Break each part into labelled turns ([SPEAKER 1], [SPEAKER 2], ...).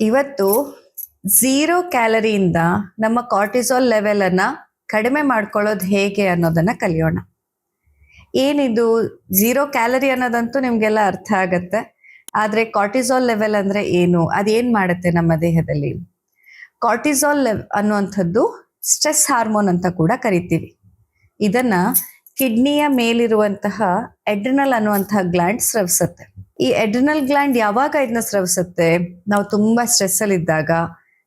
[SPEAKER 1] ಇವತ್ತು ಝೀರೋ ಕ್ಯಾಲರಿಯಿಂದ ನಮ್ಮ cortisol level ಅನ್ನ ಕಡಿಮೆ ಮಾಡ್ಕೊಳ್ಳೋದು ಹೇಗೆ ಅನ್ನೋದನ್ನ ಕಲಿಯೋಣ. ಏನಿದು ಝೀರೋ ಕ್ಯಾಲರಿ ಅನ್ನೋದಂತೂ ನಿಮ್ಗೆಲ್ಲ ಅರ್ಥ ಆಗತ್ತೆ. ಆದ್ರೆ ಕಾರ್ಟಿಸೋಲ್ ಲೆವೆಲ್ ಅಂದ್ರೆ ಏನು? ಅದೇನ್ ಮಾಡುತ್ತೆ ನಮ್ಮ ದೇಹದಲ್ಲಿ? ಕಾರ್ಟಿಸೋಲ್ ಲೆವ್ ಅನ್ನುವಂಥದ್ದು ಸ್ಟ್ರೆಸ್ ಹಾರ್ಮೋನ್ ಅಂತ ಕೂಡ ಕರಿತೀವಿ. ಇದನ್ನ ಕಿಡ್ನಿಯ ಮೇಲಿರುವಂತಹ ಎಡ್ರಿನಲ್ ಅನ್ನುವಂತಹ ಗ್ಲ್ಯಾಂಡ್ ಸ್ರವಿಸುತ್ತೆ ಈ ಎಡ್ರಿನಲ್ ಗ್ಲ್ಯಾಂಡ್ ಯಾವಾಗ ಇದನ್ನ ಸ್ರವಿಸುತ್ತೆ? ನಾವು ತುಂಬಾ ಸ್ಟ್ರೆಸ್ ಅಲ್ಲಿ ಇದ್ದಾಗ,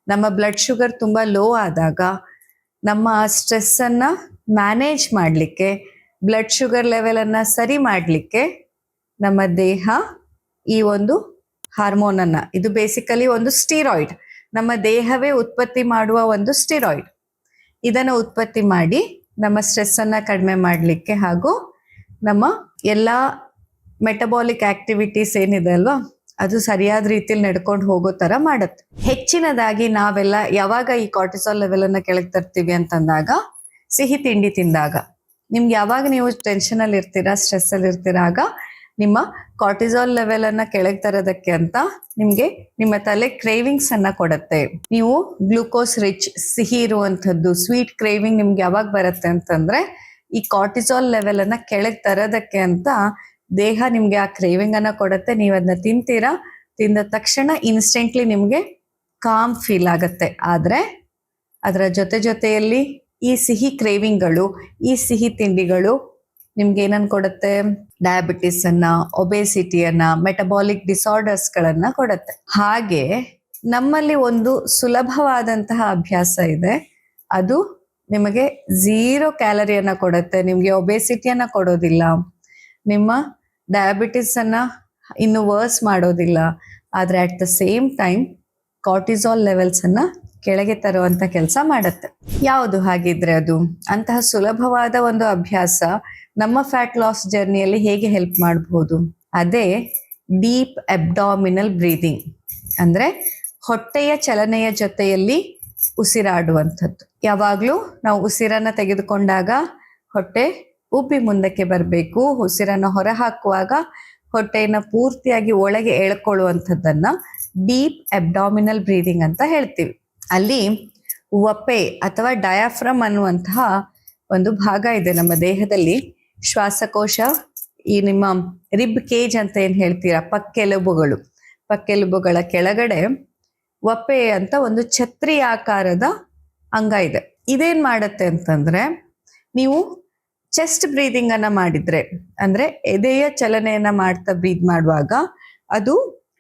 [SPEAKER 1] ನಮ್ಮ ಬ್ಲಡ್ ಶುಗರ್ ತುಂಬಾ ಲೋ ಆದಾಗ, ನಮ್ಮ ಸ್ಟ್ರೆಸ್ ಅನ್ನ ಮ್ಯಾನೇಜ್ ಮಾಡಲಿಕ್ಕೆ ಬ್ಲಡ್ ಶುಗರ್ ಲೆವೆಲ್ ಅನ್ನ ಸರಿ ಮಾಡಲಿಕ್ಕೆ ನಮ್ಮ ದೇಹ ಈ ಒಂದು ಹಾರ್ಮೋನ್ ಅನ್ನ, ಇದು ಬೇಸಿಕಲಿ ಒಂದು ಸ್ಟೀರಾಯ್ಡ್ ನಮ್ಮ ದೇಹವೇ ಉತ್ಪತ್ತಿ ಮಾಡುವ ಒಂದು ಸ್ಟೀರಾಯ್ಡ್ ಇದನ್ನ ಉತ್ಪತ್ತಿ ಮಾಡಿ ನಮ್ಮ ಸ್ಟ್ರೆಸ್ ಅನ್ನ ಕಡಿಮೆ ಮಾಡಲಿಕ್ಕೆ ಹಾಗೂ ನಮ್ಮ ಎಲ್ಲ ಮೆಟಬಾಲಿಕ್ ಆಕ್ಟಿವಿಟೀಸ್ ಏನಿದೆ ಅಲ್ವಾ? ಅದು ಸರಿಯಾದ ರೀತಿಯಲ್ಲಿ ನಡ್ಕೊಂಡು ಹೋಗೋ ತರ ಮಾಡುತ್ತೆ. ಹೆಚ್ಚಿನದಾಗಿ ನಾವೆಲ್ಲ ಯಾವಾಗ ಈ ಕಾರ್ಟಿಸಾಲ್ ಲೆವೆಲ್ ಅನ್ನ ಕೆಳಗೆ ತರ್ತೀವಿ ಅಂತಂದಾಗ ಸಿಹಿ ತಿಂಡಿ ತಿಂದಾಗ. ನಿಮ್ಗೆ ಯಾವಾಗ ನೀವು ಟೆನ್ಷನ್ ಅಲ್ಲಿ ಇರ್ತೀರಾ ಸ್ಟ್ರೆಸ್ ಅಲ್ಲಿ ಇರ್ತೀರಾಗ ನಿಮ್ಮ ಕಾರ್ಟಿಸಾಲ್ ಲೆವೆಲ್ ಅನ್ನ ಕೆಳಗೆ ತರೋದಕ್ಕೆ ಅಂತ ನಿಮ್ಗೆ ನಿಮ್ಮ ತಲೆ ಕ್ರೇವಿಂಗ್ಸ್ ಅನ್ನ ಕೊಡುತ್ತೆ. ನೀವು ಗ್ಲೂಕೋಸ್ ರಿಚ್ ಸಿಹಿ ಇರುವಂತದ್ದು ಸ್ವೀಟ್ ಕ್ರೇವಿಂಗ್ ನಿಮ್ಗೆ ಯಾವಾಗ ಬರುತ್ತೆ ಅಂತಂದ್ರೆ ಈ ಕಾರ್ಟಿಸಾಲ್ ಲೆವೆಲ್ ಅನ್ನ ಕೆಳಗೆ ತರೋದಕ್ಕೆ ಅಂತ ದೇಹ ನಿಮ್ಗೆ ಆ ಕ್ರೇವಿಂಗ್ ಅನ್ನ ಕೊಡುತ್ತೆ, ನೀವು ಅದನ್ನ ತಿಂತೀರಾ? ತಿಂದ ತಕ್ಷಣ ಇನ್ಸ್ಟೆಂಟ್ಲಿ ನಿಮ್ಗೆ ಕಾಮ್ ಫೀಲ್ ಆಗತ್ತೆ. ಆದ್ರೆ ಅದರ ಜೊತೆ ಜೊತೆಯಲ್ಲಿ ಈ ಸಿಹಿ ಕ್ರೇವಿಂಗ್ಗಳು ಈ ಸಿಹಿ ತಿಂಡಿಗಳು ನಿಮ್ಗೆ ಏನನ್ ಕೊಡುತ್ತೆ? ಡಯಾಬಿಟಿಸ್ ಅನ್ನ ಒಬೇಸಿಟಿಯನ್ನ ಮೆಟಬಾಲಿಕ್ ಡಿಸಾರ್ಡರ್ಸ್ ಗಳನ್ನ ಕೊಡುತ್ತೆ. ಹಾಗೆ ನಮ್ಮಲ್ಲಿ ಒಂದು ಸುಲಭವಾದಂತಹ ಅಭ್ಯಾಸ ಇದೆ. ಅದು ನಿಮಗೆ ಝೀರೋ ಕ್ಯಾಲರಿಯನ್ನ ಕೊಡುತ್ತೆ, ನಿಮ್ಗೆ ಒಬೇಸಿಟಿಯನ್ನ ಕೊಡೋದಿಲ್ಲ. ನಿಮ್ಮ ಡಯಾಬಿಟಿಸ್ ಅನ್ನ ಇನ್ನು ವರ್ಸ್ ಮಾಡೋದಿಲ್ಲ. ಆದ್ರೆ at the same time cortisol levels ಅನ್ನ ಕೆಳಗೆ ತರುವಂತ ಕೆಲಸ ಮಾಡುತ್ತೆ. ಯಾವುದು ಹಾಗಿದ್ರೆ ಅದು? ಅಂತಹ ಸುಲಭವಾದ ಒಂದು ಅಭ್ಯಾಸ ನಮ್ಮ ಫ್ಯಾಟ್ ಲಾಸ್ ಜರ್ನಿಯಲ್ಲಿ ಹೇಗೆ ಹೆಲ್ಪ್ ಮಾಡಬಹುದು ಅದೇ ಡೀಪ್ ಅಬ್ಡಾಮಿನಲ್ ಬ್ರೀದಿಂಗ್ ಅಂದ್ರೆ ಹೊಟ್ಟೆಯ ಚಲನೆಯ ಜೊತೆಯಲ್ಲಿ ಉಸಿರಾಡುವಂಥದ್ದು. ಯಾವಾಗ್ಲೂ ನಾವು ಉಸಿರನ್ನ ತೆಗೆದುಕೊಂಡಾಗ ಹೊಟ್ಟೆ ಉಬ್ಬಿ ಮುಂದಕ್ಕೆ ಬರಬೇಕು, ಉಸಿರನ್ನು ಹೊರ ಹಾಕುವಾಗ ಹೊಟ್ಟೆಯನ್ನ ಪೂರ್ತಿಯಾಗಿ ಒಳಗೆ ಎಳ್ಕೊಳ್ಳುವಂಥದ್ದನ್ನ ಡೀಪ್ ಅಬ್ಡಾಮಿನಲ್ ಬ್ರೀದಿಂಗ್ ಅಂತ ಹೇಳ್ತೀವಿ. ಅಲ್ಲಿ ಒಪ್ಪೆ ಅಥವಾ ಡಯಾಫ್ರಮ್ ಅನ್ನುವಂತಹ ಒಂದು ಭಾಗ ಇದೆ ನಮ್ಮ ದೇಹದಲ್ಲಿ. ಶ್ವಾಸಕೋಶ, ಈ ನಿಮ್ಮ ರಿಬ್ ಕೇಜ್ ಅಂತ ಏನು ಹೇಳ್ತೀರಾ? ಪಕ್ಕೆಲುಬುಗಳು. ಪಕ್ಕೆಲುಬುಗಳ ಕೆಳಗಡೆ ಒಪ್ಪೆ ಅಂತ ಒಂದು ಛತ್ರಿ ಆಕಾರದ ಅಂಗ ಇದೆ. ಇದೇನ್ ಮಾಡತ್ತೆ ಅಂತಂದ್ರೆ, ನೀವು ಚೆಸ್ಟ್ ಬ್ರೀದಿಂಗ್ ಅನ್ನ ಮಾಡಿದ್ರೆ, ಅಂದ್ರೆ ಎದೆಯ ಚಲನೆಯನ್ನ ಮಾಡ್ತಾ ಬ್ರೀದ್ ಮಾಡುವಾಗ ಅದು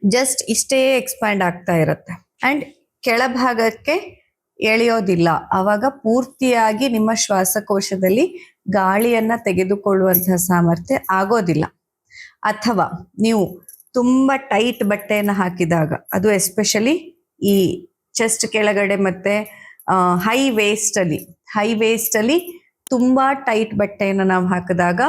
[SPEAKER 1] ಜಸ್ಟ್ ಇಷ್ಟೇ ಎಕ್ಸ್ಪ್ಯಾಂಡ್ ಆಗ್ತಾ ಇರುತ್ತೆ. ಅಂಡ್ ಕೆಳಭಾಗಕ್ಕೆ ಎಳೆಯೋದಿಲ್ಲ. ಅವಾಗ ಪೂರ್ತಿಯಾಗಿ ನಿಮ್ಮ ಶ್ವಾಸಕೋಶದಲ್ಲಿ ಗಾಳಿಯನ್ನ ತೆಗೆದುಕೊಳ್ಳುವಂತಹ ಸಾಮರ್ಥ್ಯ ಆಗೋದಿಲ್ಲ. ಅಥವಾ ನೀವು ತುಂಬಾ ಟೈಟ್ ಬಟ್ಟೆಯನ್ನು ಹಾಕಿದಾಗ, ಅದು ಎಸ್ಪೆಷಲಿ ಈ ಚೆಸ್ಟ್ ಕೆಳಗಡೆ ಮತ್ತೆ ಹೈ ವೇಸ್ಟ್ ಅಲ್ಲಿ ಹೈ ವೇಸ್ಟ್ ಅಲ್ಲಿ ತುಂಬಾ ಟೈಟ್ ಬಟ್ಟೆಯನ್ನು ನಾವು ಹಾಕಿದಾಗ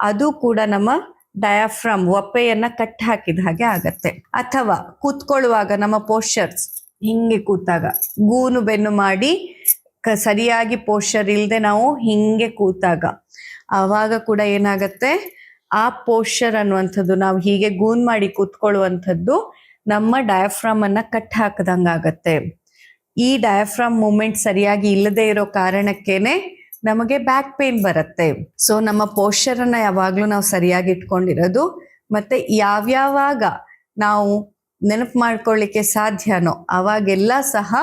[SPEAKER 1] ಅದು ಕೂಡ ನಮ್ಮ ಡಯಾಫ್ರಮ್ ಒಪ್ಪೆಯನ್ನ ಕಟ್ ಹಾಕಿದ ಹಾಗೆ ಆಗತ್ತೆ. ಅಥವಾ ಕೂತ್ಕೊಳ್ಳುವಾಗ ನಮ್ಮ ಪೋಶರ್ಸ್ ಹಿಂಗೆ ಕೂತಾಗ. ಗೂನು ಬೆನ್ನು ಮಾಡಿ ಸರಿಯಾಗಿ ಪೋಶರ್ ಇಲ್ಲದೆ ನಾವು ಹಿಂಗೆ ಕೂತಾಗ. ಆವಾಗ ಕೂಡ ಏನಾಗತ್ತೆ? ಆ ಪೋಶರ್ ಅನ್ನುವಂಥದ್ದು ನಾವು ಹೀಗೆ ಗೂನ್ ಮಾಡಿ ಕೂತ್ಕೊಳ್ಳುವಂಥದ್ದು ನಮ್ಮ ಡಯಾಫ್ರಾಮ್ ಅನ್ನ ಕಟ್ ಹಾಕದಂಗಾಗತ್ತೆ. ಈ ಡಯಾಫ್ರಾಮ್ ಮೂಮೆಂಟ್ ಸರಿಯಾಗಿ ಇಲ್ಲದೆ ಇರೋ ಕಾರಣಕ್ಕೇನೆ ನಮಗೆ ಬ್ಯಾಕ್ ಪೇನ್ ಬರುತ್ತೆ. ಸೊ ನಮ್ಮ ಪೋಸ್ಚರ್ ಅನ್ನ ಯಾವಾಗ್ಲೂ ನಾವು ಸರಿಯಾಗಿ ಇಟ್ಕೊಂಡಿರೋದು, ಮತ್ತೆ ಯಾವ್ಯಾವಾಗ ನಾವು ನೆನಪು ಮಾಡ್ಕೊಳ್ಳಿಕ್ಕೆ ಸಾಧ್ಯನೋ, ಅವಾಗೆಲ್ಲ ಸಹ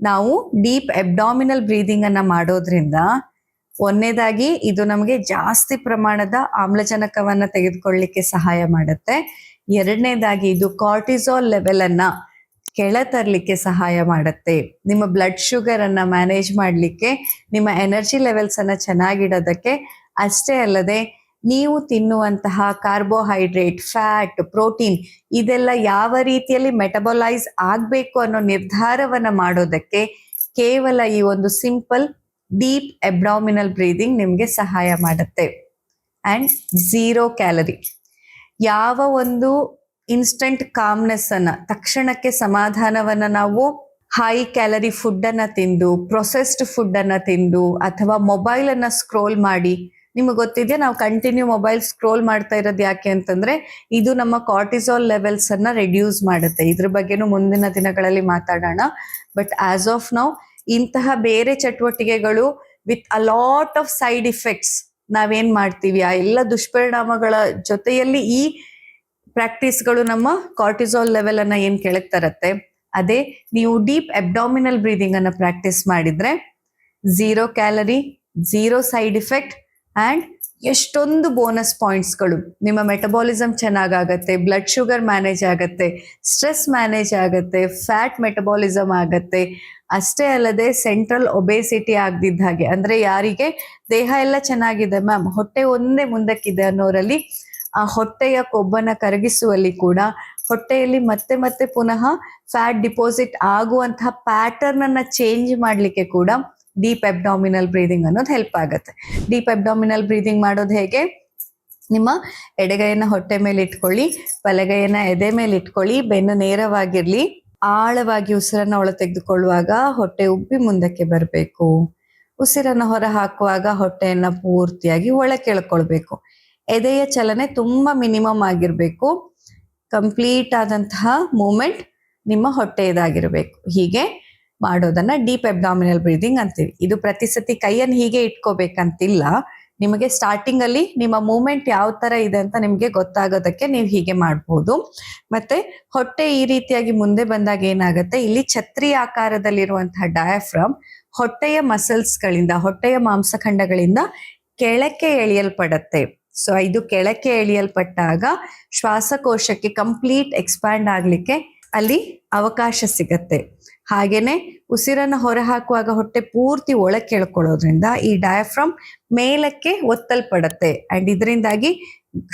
[SPEAKER 1] ನಾವು ಡೀಪ್ ಎಬ್ಡಾಮಿನಲ್ ಬ್ರೀದಿಂಗ್ ಅನ್ನ ಮಾಡೋದ್ರಿಂದ ಒಂದನೇದಾಗಿ ಇದು ನಮಗೆ ಜಾಸ್ತಿ ಪ್ರಮಾಣದ ಆಮ್ಲಜನಕವನ್ನ ತೆಗೆದುಕೊಳ್ಳಿಕ್ಕೆ ಸಹಾಯ ಮಾಡುತ್ತೆ. ಎರಡನೇದಾಗಿ ಇದು ಕಾರ್ಟಿಸೋಲ್ ಲೆವೆಲ್ ಅನ್ನ ಕೆಳ ತರಲಿಕ್ಕೆ ಸಹಾಯ ಮಾಡುತ್ತೆ. ನಿಮ್ಮ ಬ್ಲಡ್ ಶುಗರ್ ಅನ್ನ ಮ್ಯಾನೇಜ್ ಮಾಡಲಿಕ್ಕೆ, ನಿಮ್ಮ ಎನರ್ಜಿ ಲೆವೆಲ್ಸ್ ಅನ್ನ ಚೆನ್ನಾಗಿಡೋದಕ್ಕೆ ಅಷ್ಟೇ ಅಲ್ಲದೆ ನೀವು ತಿನ್ನುವಂತಹ ಕಾರ್ಬೋಹೈಡ್ರೇಟ್ ಫ್ಯಾಟ್ ಪ್ರೋಟೀನ್ ಇದೆಲ್ಲ ಯಾವ ರೀತಿಯಲ್ಲಿ ಮೆಟಬಲೈಸ್ ಆಗಬೇಕು ಅನ್ನೋ ನಿರ್ಧಾರವನ್ನ ಮಾಡೋದಕ್ಕೆ ಕೇವಲ ಈ ಒಂದು ಸಿಂಪಲ್ ಡೀಪ್ ಎಬ್ಡಾಮಿನಲ್ ಬ್ರೀದಿಂಗ್ ನಿಮಗೆ ಸಹಾಯ ಮಾಡುತ್ತೆ. ಅಂಡ್ ಝೀರೋ ಕ್ಯಾಲರಿ ಯಾವ ಒಂದು ಇನ್ಸ್ಟಂಟ್ ಕಾಮ್ನೆಸ್ ಅನ್ನ, ತಕ್ಷಣಕ್ಕೆ ಸಮಾಧಾನವನ್ನ ನಾವು ಹೈ ಕ್ಯಾಲರಿ ಫುಡ್ ಅನ್ನ ತಿಂದು ಪ್ರೊಸೆಸ್ಡ್ ಫುಡ್ ಅನ್ನ ತಿಂದು, ಅಥವಾ ಮೊಬೈಲ್ ಅನ್ನ ಸ್ಕ್ರೋಲ್ ಮಾಡಿ, ನಿಮಗೆ ಗೊತ್ತಿದೆಯಾ ನಾವು ಕಂಟಿನ್ಯೂ ಮೊಬೈಲ್ ಸ್ಕ್ರೋಲ್ ಮಾಡ್ತಾ ಇರೋದು ಯಾಕೆ ಅಂತಂದ್ರೆ, ಇದು ನಮ್ಮ ಕಾರ್ಟಿಸಾಲ್ ಲೆವೆಲ್ಸ್ ಅನ್ನ ರೆಡ್ಯೂಸ್ ಮಾಡುತ್ತೆ. ಇದ್ರ ಬಗ್ಗೆನೂ ಮುಂದಿನ ದಿನಗಳಲ್ಲಿ ಮಾತಾಡೋಣ. ಬಟ್ ಆಸ್ ಆಫ್ ನೌ ಇಂತಹ ಬೇರೆ ಚಟುವಟಿಕೆಗಳು with a lot of side effects ನಾವೇನ್ ಮಾಡ್ತೀವಿ ಆ ಎಲ್ಲ ದುಷ್ಪರಿಣಾಮಗಳ ಜೊತೆಯಲ್ಲಿ ಈ ಪ್ರಾಕ್ಟೀಸ್ಗಳು ನಮ್ಮ ಕಾರ್ಟಿಸಾಲ್ ಲೆವೆಲ್ ಅನ್ನ ಏನ್ ಕೆಳಗ್ ತರತ್ತೆ? ಅದೇ ನೀವು ಡೀಪ್ ಅಬ್ಡಾಮಿನಲ್ ಬ್ರೀದಿಂಗ್ ಅನ್ನ ಪ್ರಾಕ್ಟೀಸ್ ಮಾಡಿದ್ರೆ zero calorie zero side effect and ಎಷ್ಟೊಂದು ಬೋನಸ್ ಪಾಯಿಂಟ್ಸ್ಗಳು ನಿಮ್ಮ ಮೆಟಬಾಲಿಸಮ್ ಚೆನ್ನಾಗಾಗತ್ತೆ ಬ್ಲಡ್ ಶುಗರ್ ಮ್ಯಾನೇಜ್ ಆಗತ್ತೆ ಸ್ಟ್ರೆಸ್ ಮ್ಯಾನೇಜ್ ಆಗತ್ತೆ ಫ್ಯಾಟ್ ಮೆಟಬಾಲಿಸಮ್ ಆಗತ್ತೆ. ಅಷ್ಟೇ ಅಲ್ಲದೆ ಸೆಂಟ್ರಲ್ ಒಬೇಸಿಟಿ ಆಗದಿದ್ದ ಹಾಗೆ. ಅಂದ್ರೆ ಯಾರಿಗೆ? ದೇಹ ಎಲ್ಲ ಚೆನ್ನಾಗಿದೆ ಮ್ಯಾಮ್. ಹೊಟ್ಟೆ ಒಂದೇ ಮುಂದಕ್ಕಿದೆ ಅನ್ನೋರಲ್ಲಿ ಆ ಹೊಟ್ಟೆಯ ಕೊಬ್ಬನ್ನ ಕರಗಿಸುವಲ್ಲಿ ಕೂಡ ಹೊಟ್ಟೆಯಲ್ಲಿ ಮತ್ತೆ ಮತ್ತೆ ಪುನಃ ಫ್ಯಾಟ್ ಡಿಪಾಸಿಟ್ ಆಗುವಂತಹ ಪ್ಯಾಟರ್ನ್ ಅನ್ನ ಚೇಂಜ್ ಮಾಡಲಿಕ್ಕೆ ಕೂಡ ಡೀಪ್ ಅಬ್ಡಾಮಿನಲ್ ಬ್ರೀದಿಂಗ್ ಅನ್ನೋದು ಹೆಲ್ಪ್ ಆಗುತ್ತೆ. ಡೀಪ್ ಅಬ್ಡಾಮಿನಲ್ ಬ್ರೀದಿಂಗ್ ಮಾಡೋದು ಹೇಗೆ? ನಿಮ್ಮ ಎಡಗೈಯನ್ನ ಹೊಟ್ಟೆ ಮೇಲೆ ಇಟ್ಕೊಳ್ಳಿ, ಬಲಗೈಯನ್ನ ಎದೆ ಮೇಲೆ ಇಟ್ಕೊಳ್ಳಿ, ಬೆನ್ನು ನೇರವಾಗಿರ್ಲಿ, ಆಳವಾಗಿ ಉಸಿರನ್ನ ಒಳ ತೆಗೆದುಕೊಳ್ಳುವಾಗ ಹೊಟ್ಟೆ ಉಬ್ಬಿ ಮುಂದಕ್ಕೆ ಬರಬೇಕು. ಉಸಿರನ್ನ ಹೊರ ಹಾಕುವಾಗ ಹೊಟ್ಟೆಯನ್ನ ಪೂರ್ತಿಯಾಗಿ ಒಳ ಎಳ್ಕೊಳ್ಬೇಕು. ಎದೆಯ ಚಲನೆ ತುಂಬಾ ಮಿನಿಮಮ್ ಆಗಿರಬೇಕು. ಕಂಪ್ಲೀಟ್ ಆದಂತಹ ಮೂಮೆಂಟ್ ನಿಮ್ಮ ಹೊಟ್ಟೆಯದಾಗಿರಬೇಕು. ಹೀಗೆ ಮಾಡೋದನ್ನ ಡೀಪ್ ಅಬ್ಡಾಮಿನಲ್ ಬ್ರೀದಿಂಗ್ ಅಂತೀವಿ. ಇದು ಪ್ರತಿ ಸತಿ ಕೈಯನ್ನು ಹೀಗೆ ಇಟ್ಕೋಬೇಕಂತಿಲ್ಲ. ನಿಮಗೆ ಸ್ಟಾರ್ಟಿಂಗ್ ಅಲ್ಲಿ ನಿಮ್ಮ ಮೂಮೆಂಟ್ ಯಾವ ತರ ಇದೆ ಅಂತ ನಿಮಗೆ ಗೊತ್ತಾಗೋದಕ್ಕೆ ನೀವು ಹೀಗೆ ಮಾಡಬಹುದು ಮತ್ತೆ ಹೊಟ್ಟೆ ಈ ರೀತಿಯಾಗಿ ಮುಂದೆ ಬಂದಾಗ ಏನಾಗುತ್ತೆ? ಇಲ್ಲಿ ಛತ್ರಿ ಆಕಾರದಲ್ಲಿರುವಂತಹ ಡಯಾಫ್ರಮ್ ಹೊಟ್ಟೆಯ ಮಸಲ್ಸ್ ಗಳಿಂದ, ಹೊಟ್ಟೆಯ ಮಾಂಸಖಂಡಗಳಿಂದ ಕೆಳಕ್ಕೆ ಎಳೆಯಲ್ಪಡತ್ತೆ. ಸೊ ಇದು ಕೆಳಕ್ಕೆ ಎಳೆಯಲ್ಪಟ್ಟಾಗ ಶ್ವಾಸಕೋಶಕ್ಕೆ ಕಂಪ್ಲೀಟ್ ಎಕ್ಸ್ಪ್ಯಾಂಡ್ ಆಗ್ಲಿಕ್ಕೆ ಅಲ್ಲಿ ಅವಕಾಶ ಸಿಗತ್ತೆ. ಹಾಗೇನೆ ಉಸಿರನ್ನು ಹೊರ ಹಾಕುವಾಗ ಹೊಟ್ಟೆ ಪೂರ್ತಿ ಒಳಕ್ಕೆ ಎಳ್ಕೊಳ್ಳೋದ್ರಿಂದ ಈ ಡಯಾಫ್ರಮ್ ಮೇಲಕ್ಕೆ ಒತ್ತಲ್ಪಡತ್ತೆ. ಅಂಡ್ ಇದರಿಂದಾಗಿ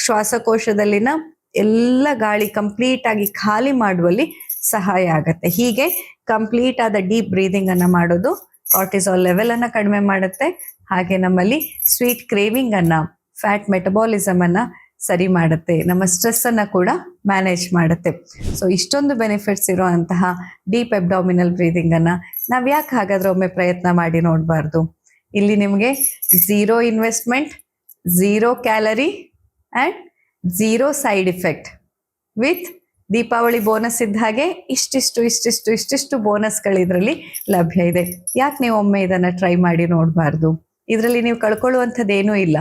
[SPEAKER 1] ಶ್ವಾಸಕೋಶದಲ್ಲಿನ ಎಲ್ಲ ಗಾಳಿ ಕಂಪ್ಲೀಟ್ ಆಗಿ ಖಾಲಿ ಮಾಡುವಲ್ಲಿ ಸಹಾಯ ಆಗತ್ತೆ. ಹೀಗೆ ಕಂಪ್ಲೀಟ್ ಆದ ಡೀಪ್ ಬ್ರೀದಿಂಗ್ ಅನ್ನ ಮಾಡೋದು ಕಾರ್ಟಿಸಾಲ್ ಲೆವೆಲ್ ಅನ್ನ ಕಡಿಮೆ ಮಾಡುತ್ತೆ. ಹಾಗೆ ನಮ್ಮಲ್ಲಿ ಸ್ವೀಟ್ ಕ್ರೇವಿಂಗ್ ಅನ್ನ ಫ್ಯಾಟ್ ಮೆಟಬಾಲಿಸಮನ್ನು ಸರಿ ಮಾಡುತ್ತೆ. ನಮ್ಮ ಸ್ಟ್ರೆಸ್ ಅನ್ನ ಕೂಡ ಮ್ಯಾನೇಜ್ ಮಾಡುತ್ತೆ. ಸೊ ಇಷ್ಟೊಂದು ಬೆನಿಫಿಟ್ಸ್ ಇರುವಂತಹ ಡೀಪ್ ಎಬ್ಡಾಮಿನಲ್ ಬ್ರೀದಿಂಗ್ ಅನ್ನ ನಾವ್ ಯಾಕೆ ಹಾಗಾದ್ರೆ ಒಮ್ಮೆ ಪ್ರಯತ್ನ ಮಾಡಿ ನೋಡಬಾರ್ದು? ಇಲ್ಲಿ ನಿಮಗೆ zero investment zero calorie and zero side effect with Deepavali bonus ಇದ್ದ ಹಾಗೆ ಇಷ್ಟಿಷ್ಟು ಇಷ್ಟಿಷ್ಟು ಇಷ್ಟಿಷ್ಟು ಬೋನಸ್ಗಳು ಇದರಲ್ಲಿ ಲಭ್ಯ ಇದೆ. ಯಾಕೆ ನೀವು ಒಮ್ಮೆ ಇದನ್ನ ಟ್ರೈ ಮಾಡಿ ನೋಡಬಾರ್ದು? ಇದರಲ್ಲಿ ನೀವು ಕಳ್ಕೊಳ್ಳುವಂಥದ್ದೇನೂ ಇಲ್ಲ.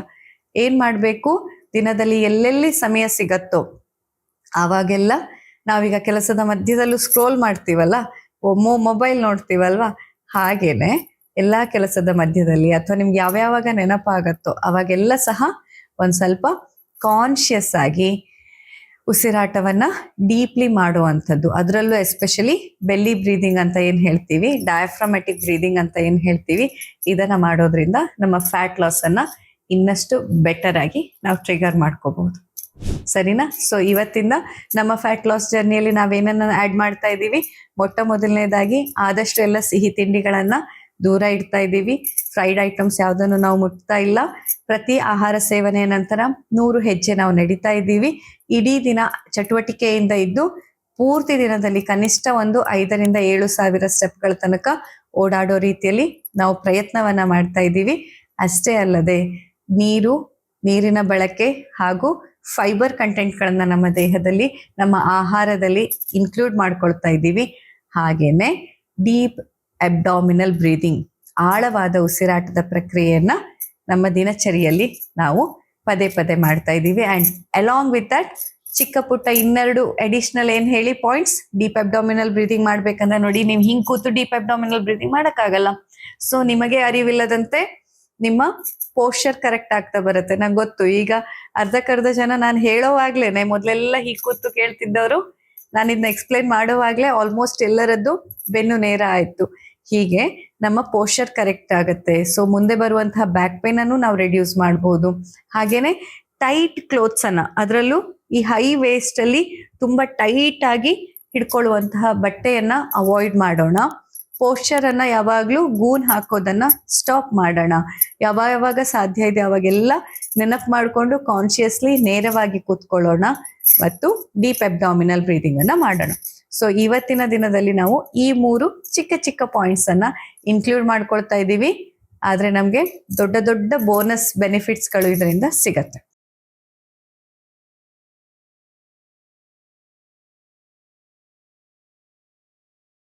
[SPEAKER 1] ಏನ್ ಮಾಡಬೇಕು? ದಿನದಲ್ಲಿ ಎಲ್ಲೆಲ್ಲಿ ಸಮಯ ಸಿಗತ್ತೋ ಆವಾಗೆಲ್ಲ ನಾವೀಗ ಕೆಲಸದ ಮಧ್ಯದಲ್ಲೂ ಸ್ಕ್ರೋಲ್ ಮಾಡ್ತೀವಲ್ಲ? ಮೊಬೈಲ್ ನೋಡ್ತೀವಲ್ವಾ? ಹಾಗೇನೆ ಎಲ್ಲಾ ಕೆಲಸದ ಮಧ್ಯದಲ್ಲಿ ಅಥವಾ ನಿಮ್ಗೆ ಯಾವ್ಯಾವಾಗ ನೆನಪಾಗತ್ತೋ ಅವಾಗೆಲ್ಲ ಸಹ ಒಂದ್ ಸ್ವಲ್ಪ ಕಾನ್ಶಿಯಸ್ ಆಗಿ ಉಸಿರಾಟವನ್ನ ಡೀಪ್ಲಿ ಮಾಡುವಂಥದ್ದು. ಅದರಲ್ಲೂ ಎಸ್ಪೆಷಲಿ ಬೆಲ್ಲಿ ಬ್ರೀದಿಂಗ್ ಅಂತ ಏನು ಹೇಳ್ತೀವಿ? ಡಯಾಫ್ರಮೆಟಿಕ್ ಬ್ರೀದಿಂಗ್ ಅಂತ ಏನು ಹೇಳ್ತೀವಿ? ಇದನ್ನ ಮಾಡೋದ್ರಿಂದ ನಮ್ಮ ಫ್ಯಾಟ್ ಲಾಸ್ ಅನ್ನ ಇನ್ನಷ್ಟು ಬೆಟರ್ ಆಗಿ ನಾವು ಟ್ರಿಗರ್ ಮಾಡ್ಕೋಬಹುದು. ಸರಿನಾ? ಸೊ ಇವತ್ತಿಂದ ನಮ್ಮ ಫ್ಯಾಟ್ ಲಾಸ್ ಜರ್ನಿಯಲ್ಲಿ ನಾವೇನನ್ನ ಆಡ್ ಮಾಡ್ತಾ ಇದ್ದೀವಿ? ಮೊಟ್ಟ ಮೊದಲನೇದಾಗಿ ಆದಷ್ಟು ಎಲ್ಲ ಸಿಹಿ ತಿಂಡಿಗಳನ್ನ ದೂರ ಇಡ್ತಾ ಇದ್ದೀವಿ. ಫ್ರೈಡ್ ಐಟಮ್ಸ್ ಯಾವುದನ್ನು ನಾವು ಮುಟ್ತಾ ಇಲ್ಲ. ಪ್ರತಿ ಆಹಾರ ಸೇವನೆಯ ನಂತರ ನೂರು ಹೆಜ್ಜೆ ನಾವು ನಡೀತಾ ಇದ್ದೀವಿ. ಇಡೀ ದಿನ ಚಟುವಟಿಕೆಯಿಂದ ಇದ್ದು ಪೂರ್ತಿ ದಿನದಲ್ಲಿ ಕನಿಷ್ಠ ಒಂದು ಐದರಿಂದ ಏಳು ಸಾವಿರ ಸ್ಟೆಪ್ಗಳ ತನಕ ಓಡಾಡೋ ರೀತಿಯಲ್ಲಿ ನಾವು ಪ್ರಯತ್ನವನ್ನ ಮಾಡ್ತಾ ಇದ್ದೀವಿ. ಅಷ್ಟೇ ಅಲ್ಲದೆ ನೀರು, ನೀರಿನ ಬಳಕೆ ಹಾಗೂ ಫೈಬರ್ ಕಂಟೆಂಟ್ಗಳನ್ನು ನಮ್ಮ ದೇಹದಲ್ಲಿ, ನಮ್ಮ ಆಹಾರದಲ್ಲಿ ಇನ್ಕ್ಲೂಡ್ ಮಾಡ್ಕೊಳ್ತಾ ಇದ್ದೀವಿ. ಹಾಗೇನೆ ಡೀಪ್ ಅಬ್ಡಾಮಿನಲ್ ಬ್ರೀದಿಂಗ್ ಆಳವಾದ ಉಸಿರಾಟದ ಪ್ರಕ್ರಿಯೆಯನ್ನ ನಮ್ಮ ದಿನಚರಿಯಲ್ಲಿ ನಾವು ಪದೇ ಪದೇ ಮಾಡ್ತಾ ಇದ್ದೀವಿ. ಅಂಡ್ ಅಲಾಂಗ್ ವಿತ್ ದಟ್ ಚಿಕ್ಕ ಪುಟ್ಟ ಇನ್ನೆರಡು ಅಡಿಷನಲ್ ಏನ್ ಹೇಳಿ ಪಾಯಿಂಟ್ಸ್ ಡೀಪ್ ಅಬ್ಡಾಮಿನಲ್ ಬ್ರೀದಿಂಗ್ ಮಾಡ್ಬೇಕಂದ್ರೆ ನೋಡಿ, ನೀವು ಹಿಂಗ್ ಕೂತು ಡೀಪ್ ಅಬ್ಡಾಮಿನಲ್ ಬ್ರೀದಿಂಗ್ ಮಾಡಕ್ಕಾಗಲ್ಲ. ಸೊ ನಿಮಗೆ ಅರಿವಿಲ್ಲದಂತೆ ನಿಮ್ಮ ಪೋಸ್ಚರ್ ಕರೆಕ್ಟ್ ಆಗ್ತಾ ಬರುತ್ತೆ. ನಂಗೆ ಗೊತ್ತು. ಈಗ ಅರ್ಧಕ್ಕರ್ಧ ಜನ ನಾನು ಹೇಳೋವಾಗ್ಲೇನೆ, ಮೊದಲೆಲ್ಲ ಹೀಗೆ ಕೂತು ಕೇಳ್ತಿದ್ದವರು. ನಾನು ಇದನ್ನ ಎಕ್ಸ್ಪ್ಲೈನ್ ಮಾಡೋವಾಗ್ಲೇ ಆಲ್ಮೋಸ್ಟ್ ಎಲ್ಲರದ್ದು ಬೆನ್ನು ನೇರ ಆಯ್ತು. ಹೀಗೆ ನಮ್ಮ ಪೋಸ್ಚರ್ ಕರೆಕ್ಟ್ ಆಗುತ್ತೆ. ಸೊ ಮುಂದೆ ಬರುವಂತಹ ಬ್ಯಾಕ್ ಪೇನ್ ಅನ್ನು ನಾವು ರೆಡ್ಯೂಸ್ ಮಾಡಬಹುದು ಹಾಗೇನೆ ಟೈಟ್ ಕ್ಲೋತ್ಸ್ ಅನ್ನ, ಅದರಲ್ಲೂ ಈ ಹೈ ವೇಸ್ಟ್ ಅಲ್ಲಿ ತುಂಬಾ ಟೈಟ್ ಆಗಿ ಹಿಡ್ಕೊಳ್ಳುವಂತಹ ಬಟ್ಟೆಯನ್ನ ಅವಾಯ್ಡ್ ಮಾಡೋಣ. ಪೋಸ್ಚರ್ ಅನ್ನ ಯಾವಾಗ್ಲೂ ಗೂನ್ ಹಾಕೋದನ್ನ ಸ್ಟಾಪ್ ಮಾಡೋಣ. ಯಾವಾಗ ಯಾವಾಗ ಸಾಧ್ಯ ಇದೆ ಅವಾಗೆಲ್ಲ ನೆನಪು ಮಾಡಿಕೊಂಡು ಕಾನ್ಶಿಯಸ್ಲಿ ನೇರವಾಗಿ ಕೂತ್ಕೊಳ್ಳೋಣ ಮತ್ತು ಡೀಪ್ ಅಬ್ಡಾಮಿನಲ್ ಬ್ರೀದಿಂಗ್ ಅನ್ನ ಮಾಡೋಣ. ಸೊ ಇವತ್ತಿನ ದಿನದಲ್ಲಿ ನಾವು ಈ ಮೂರು ಚಿಕ್ಕ ಚಿಕ್ಕ ಪಾಯಿಂಟ್ಸ್ ಅನ್ನ ಇನ್ಕ್ಲೂಡ್ ಮಾಡ್ಕೊಳ್ತಾ ಇದ್ದೀವಿ. ಆದ್ರೆ ನಮಗೆ ದೊಡ್ಡ ದೊಡ್ಡ ಬೋನಸ್ ಬೆನಿಫಿಟ್ಸ್ಗಳು ಇದರಿಂದ ಸಿಗತ್ತೆ.